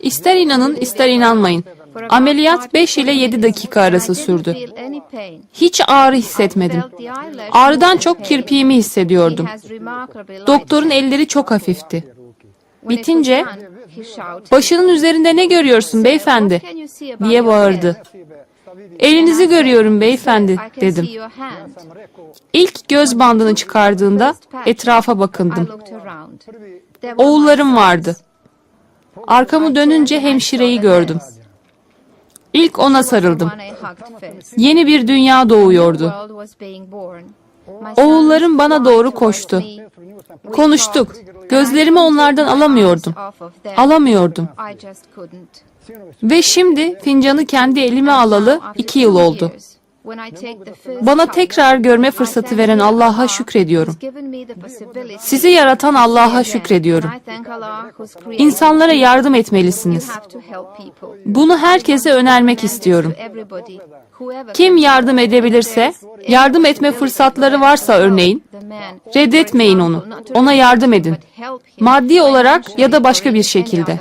İster inanın ister inanmayın. Ameliyat 5 ile 7 dakika arası sürdü. Hiç ağrı hissetmedim. Ağrıdan çok kirpiğimi hissediyordum. Doktorun elleri çok hafifti. Bitince başının üzerinde ne görüyorsun beyefendi diye bağırdı. Elinizi görüyorum beyefendi dedim. İlk göz bandını çıkardığında etrafa bakındım. Oğullarım vardı. Arkamı dönünce hemşireyi gördüm. İlk ona sarıldım. Yeni bir dünya doğuyordu. Oğullarım bana doğru koştu. Konuştuk. Gözlerimi onlardan alamıyordum. Alamıyordum. Ve şimdi fincanı kendi elime alalı iki yıl oldu. Bana tekrar görme fırsatı veren Allah'a şükrediyorum. Sizi yaratan Allah'a şükrediyorum. İnsanlara yardım etmelisiniz. Bunu herkese önermek istiyorum. Kim yardım edebilirse, yardım etme fırsatları varsa örneğin, reddetmeyin onu. Ona yardım edin. Maddi olarak ya da başka bir şekilde.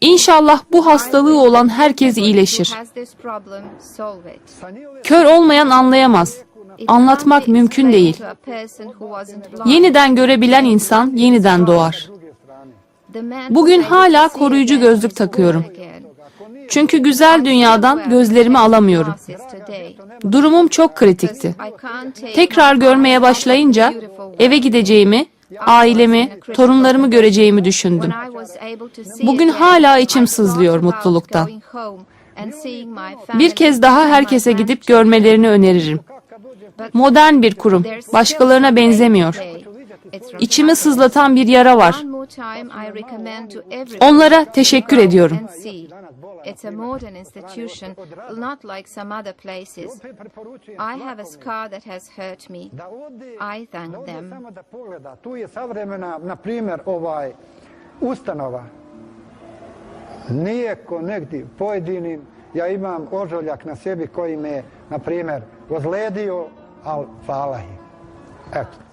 İnşallah bu hastalığı olan herkes iyileşir. Kör olmayan anlayamaz. Anlatmak mümkün değil. Yeniden görebilen insan yeniden doğar. Bugün hala koruyucu gözlük takıyorum. Çünkü güzel dünyadan gözlerimi alamıyorum. Durumum çok kritikti. Tekrar görmeye başlayınca eve gideceğimi, ailemi, torunlarımı göreceğimi düşündüm. Bugün hala içim sızlıyor mutluluktan. Bir kez daha herkese gidip görmelerini öneririm. Modern bir kurum, başkalarına benzemiyor. İçimi sızlatan bir yara var. Onlara teşekkür ediyorum. It's a modern institution, not like some other places. I have a scar that has hurt me. I thank them. samo da pogleda, tu je savremena, na primjer, ovaj, ustanova. Nije ko negdje pojedinim, ja imam ožoljak na sebi koji me, na primjer, ozledio, ali hvala im. Eto.